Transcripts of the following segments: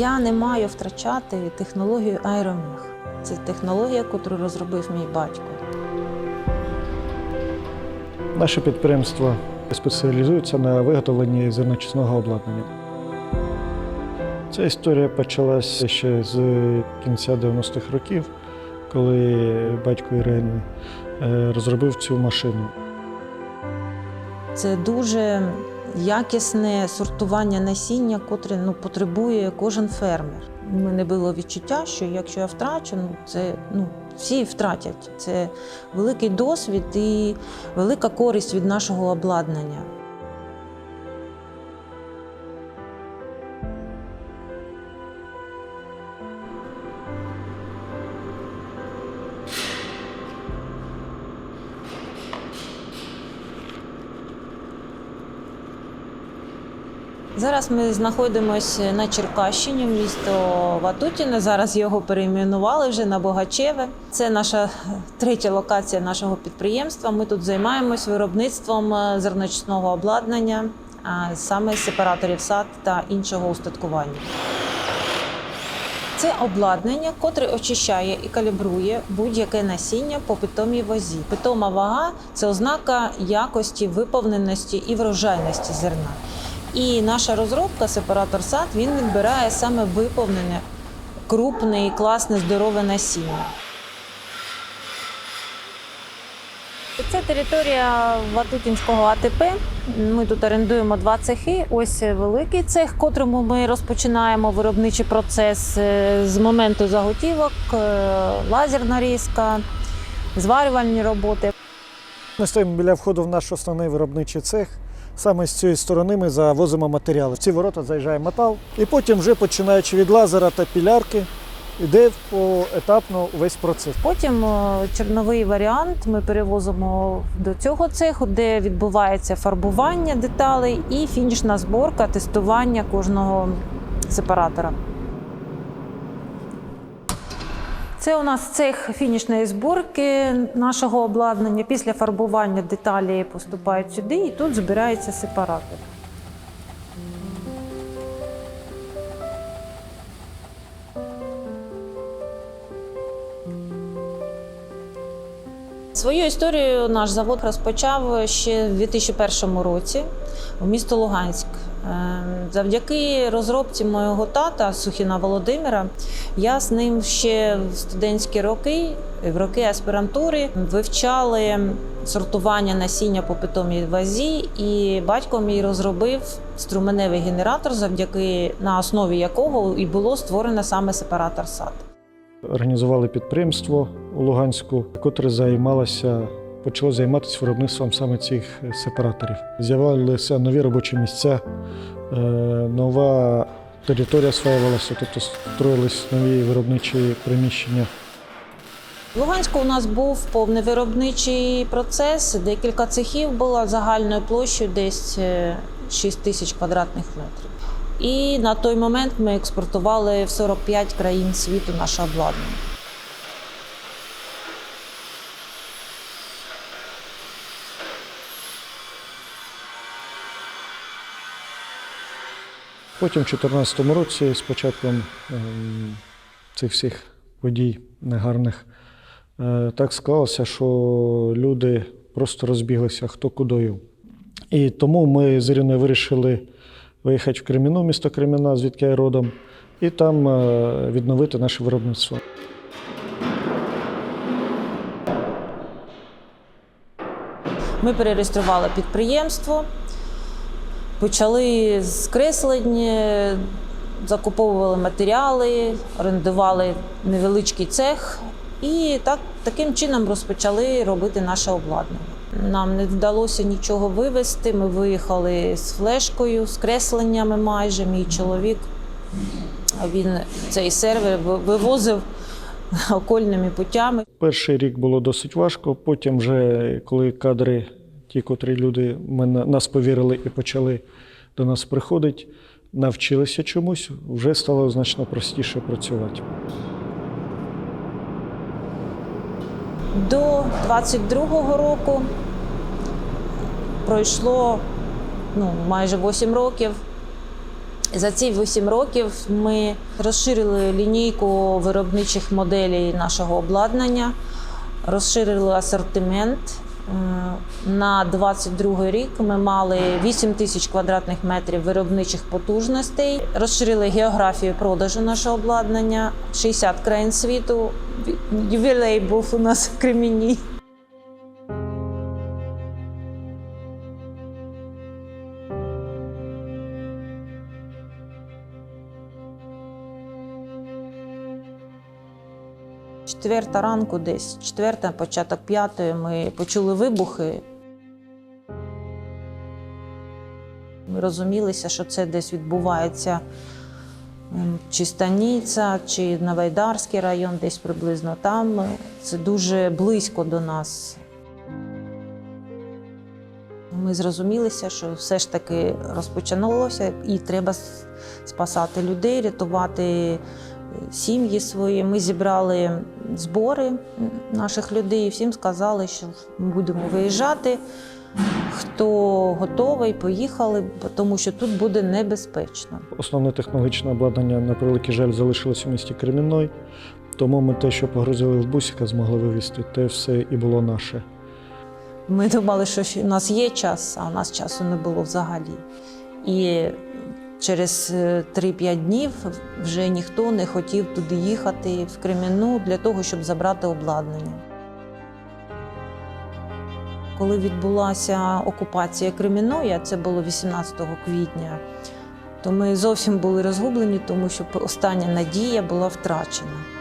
Я не маю втрачати технологію аероміг. Це технологія, яку розробив мій батько. Наше підприємство спеціалізується на виготовленні зерночисного обладнання. Ця історія почалася ще з кінця 90-х років, коли батько Ірини е, розробив цю машину. Це дуже якісне сортування насіння, котре ну, потребує кожен фермер. У мене було відчуття, що якщо я втрачу, ну це ну, всі втратять. Це великий досвід і велика користь від нашого обладнання. Зараз ми знаходимося на Черкащині, місто Ватутіне. Зараз його перейменували вже на Богачеве. Це наша третя локація нашого підприємства. Ми тут займаємось виробництвом е, зерночисного обладнання, а саме сепараторів сад та іншого устаткування. Це обладнання, котре очищає і калібрує будь-яке насіння по питомій вазі. Питома вага це ознака якості, виповненості і врожайності зерна. І наша розробка сепаратор сад він відбирає саме виповнене, крупне і класне здорове насіння. Це територія Ватутінського АТП. Ми тут орендуємо два цехи. Ось великий цех, в котрому ми розпочинаємо виробничий процес е, з моменту заготівок, е, лазерна різка, зварювальні роботи. Ми стоїмо біля входу в наш основний виробничий цех. Саме з цієї сторони ми завозимо матеріали. В ці ворота заїжджає метал, і потім, вже починаючи від лазера та пілярки, йде поетапно весь процес. Потім е, чорновий варіант ми перевозимо до цього цеху, де відбувається фарбування деталей і фінішна зборка, тестування кожного сепаратора. Це у нас цех фінішної зборки нашого обладнання. Після фарбування деталі поступають сюди, і тут збирається сепаратор. Свою історію наш завод розпочав ще в 2001 році у місто Луганськ. Е, Завдяки розробці моєго тата Сухіна Володимира, я з ним ще в студентські роки, в роки аспірантури, вивчали сортування насіння по питомій вазі, і батько мій розробив струменевий генератор, завдяки на основі якого і було створено саме сепаратор сад. Організували підприємство у Луганську, котре займалося, почало займатися виробництвом саме цих сепараторів. З'явилися нові робочі місця, е, нова територія освоювалася, тобто строїлись нові виробничі приміщення. В Луганську у нас був повний виробничий процес, декілька цехів було загальною площею десь е, 6 тисяч квадратних метрів. І на той момент ми експортували в 45 країн світу наше обладнання. Потім, в 2014 році, з початком ем, цих всіх подій негарних, е, так склалося, що люди просто розбіглися хто кудою. І тому ми з Іриною вирішили виїхати в Креміну, місто Креміна, звідки я родом, і там е, відновити наше виробництво. Ми перереєстрували підприємство, почали з креслень, закуповували матеріали, орендували невеличкий цех і так, таким чином розпочали робити наше обладнання. Нам не вдалося нічого вивезти. Ми виїхали з флешкою, з кресленнями майже. Мій чоловік він цей сервер вивозив окольними путями. Перший рік було досить важко. Потім, вже коли кадри, ті, котрі люди мене, нас повірили і почали до нас приходити, навчилися чомусь, вже стало значно простіше працювати. До 22-го року пройшло ну, майже 8 років. За ці 8 років ми розширили лінійку виробничих моделей нашого обладнання, розширили асортимент. Е, На 22 рік ми мали 8 тисяч квадратних метрів виробничих потужностей, розширили географію продажу нашого обладнання, 60 країн світу. Ювілей був у нас в Креміні. Четверта ранку десь, четверта, початок п'ятої, ми почули вибухи. Ми розумілися, що це десь відбувається чи Станіця, чи Новайдарський район, десь приблизно там. Це дуже близько до нас. Ми зрозумілися, що все ж таки розпочиналося, і треба спасати людей, рятувати сім'ї свої. Ми зібрали збори наших людей і всім сказали, що ми будемо виїжджати. Хто готовий, поїхали, тому що тут буде небезпечно. Основне технологічне обладнання, на превеликий жаль, залишилось у місті Кремінной. Тому ми те, що погрузили в бусика, змогли вивезти, те все і було наше. Ми думали, що у нас є час, а у нас часу не було взагалі. І через е, 3-5 днів вже ніхто не хотів туди їхати в Креміну для того, щоб забрати обладнання. Коли відбулася окупація Кремінної, це було 18 квітня, то ми зовсім були розгублені, тому що остання надія була втрачена.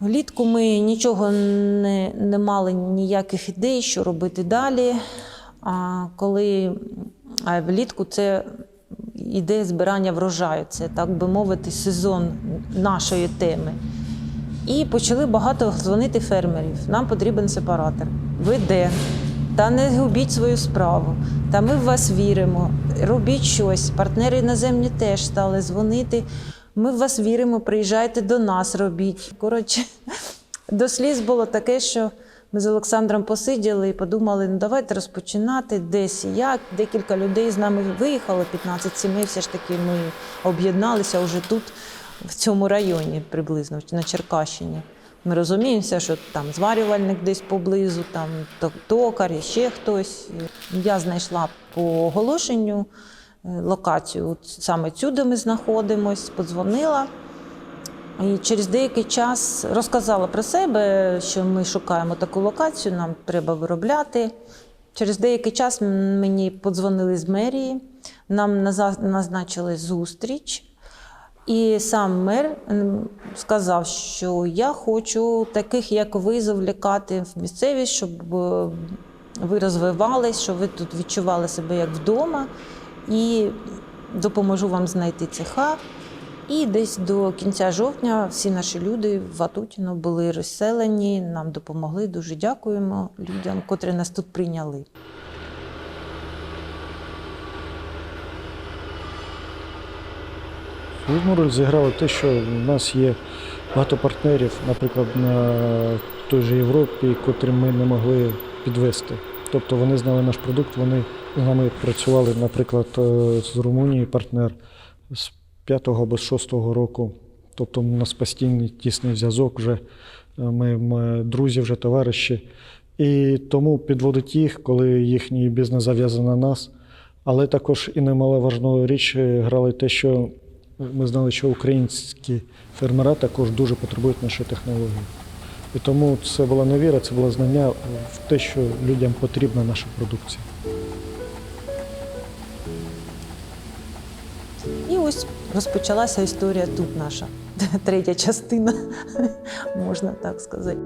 Влітку ми нічого не, не мали ніяких ідей, що робити далі. А коли а влітку це іде збирання врожаю, це так би мовити, сезон нашої теми. І почали багато дзвонити фермерів. Нам потрібен сепаратор. Ви де? Та не губіть свою справу. Та ми в вас віримо. Робіть щось. Партнери іноземні теж стали дзвонити. Ми в вас віримо, приїжджайте до нас, робіть. Коротше, до сліз було таке, що ми з Олександром посиділи і подумали, ну давайте розпочинати десь і як. Декілька людей з нами виїхало, 15 сімей, все ж таки ми об'єдналися вже тут, в цьому районі, приблизно на Черкащині. Ми розуміємося, що там зварювальник десь поблизу, там токар, і ще хтось. Я знайшла по оголошенню локацію. От саме цю, де ми знаходимось, подзвонила. І через деякий час розказала про себе, що ми шукаємо таку локацію, нам треба виробляти. Через деякий час мені подзвонили з мерії, нам назначили зустріч. І сам мер сказав, що я хочу таких, як ви, завлікати в місцевість, щоб е, ви розвивались, щоб ви тут відчували себе як вдома, і допоможу вам знайти цеха. І десь до кінця жовтня всі наші люди в Ватутіно були розселені, нам допомогли. Дуже дякуємо людям, котрі нас тут прийняли. Свою роль зіграло те, що в нас є багато партнерів, наприклад, на той же Європі, котрим ми не могли підвести. Тобто вони знали наш продукт, вони нами працювали, наприклад, е, з Румунії партнер з 5-го або з 6-го року. Тобто у нас постійний тісний зв'язок вже. Е, Ми, ми друзі, вже товариші. І тому підводить їх, коли їхній бізнес зав'язаний на нас. Але також і немаловажну річ е, грали те, що ми знали, що українські фермера також дуже потребують нашої технології. І тому це була не віра, це було знання в те, що людям потрібна наша продукція. Ось розпочалася історія тут наша, третя частина, можна так сказати.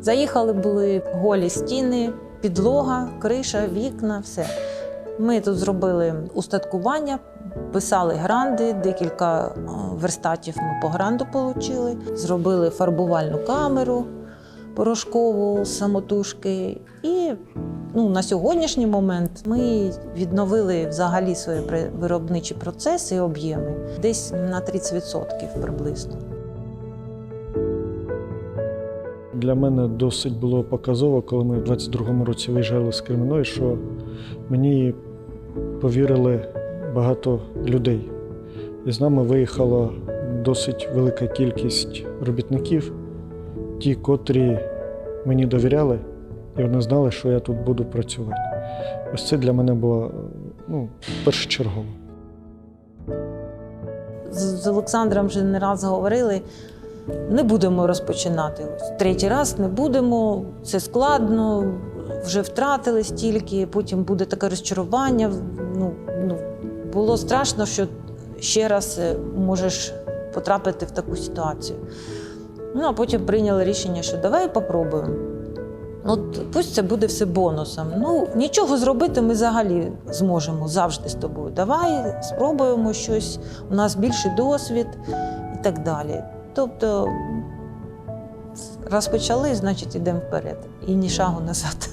Заїхали були голі стіни, підлога, криша, вікна, все. Ми тут зробили устаткування, писали гранди, декілька е, верстатів ми по гранду отримали. Зробили фарбувальну камеру порошкову самотужки. І ну, на сьогоднішній момент ми відновили взагалі свої виробничі процеси і об'єми десь на 30% приблизно. для мене досить було показово, коли ми в 22-му році виїжджали з Кремінної, що мені повірили багато людей. І з нами виїхала досить велика кількість робітників, ті, котрі мені довіряли, і вони знали, що я тут буду працювати. Ось це для мене було ну, першочергово. З, Олександром вже не раз говорили. Не будемо розпочинати. Ось Третій раз не будемо, це складно, вже втратили стільки, потім буде таке розчарування. Ну, ну, було страшно, що ще раз е, можеш потрапити в таку ситуацію. Ну, а потім прийняли рішення, що давай попробуємо. От пусть це буде все бонусом. Ну, нічого зробити ми взагалі зможемо завжди з тобою. Давай спробуємо щось, у нас більший досвід і так далі. Тобто, розпочали, значить, йдемо вперед. І ні шагу назад.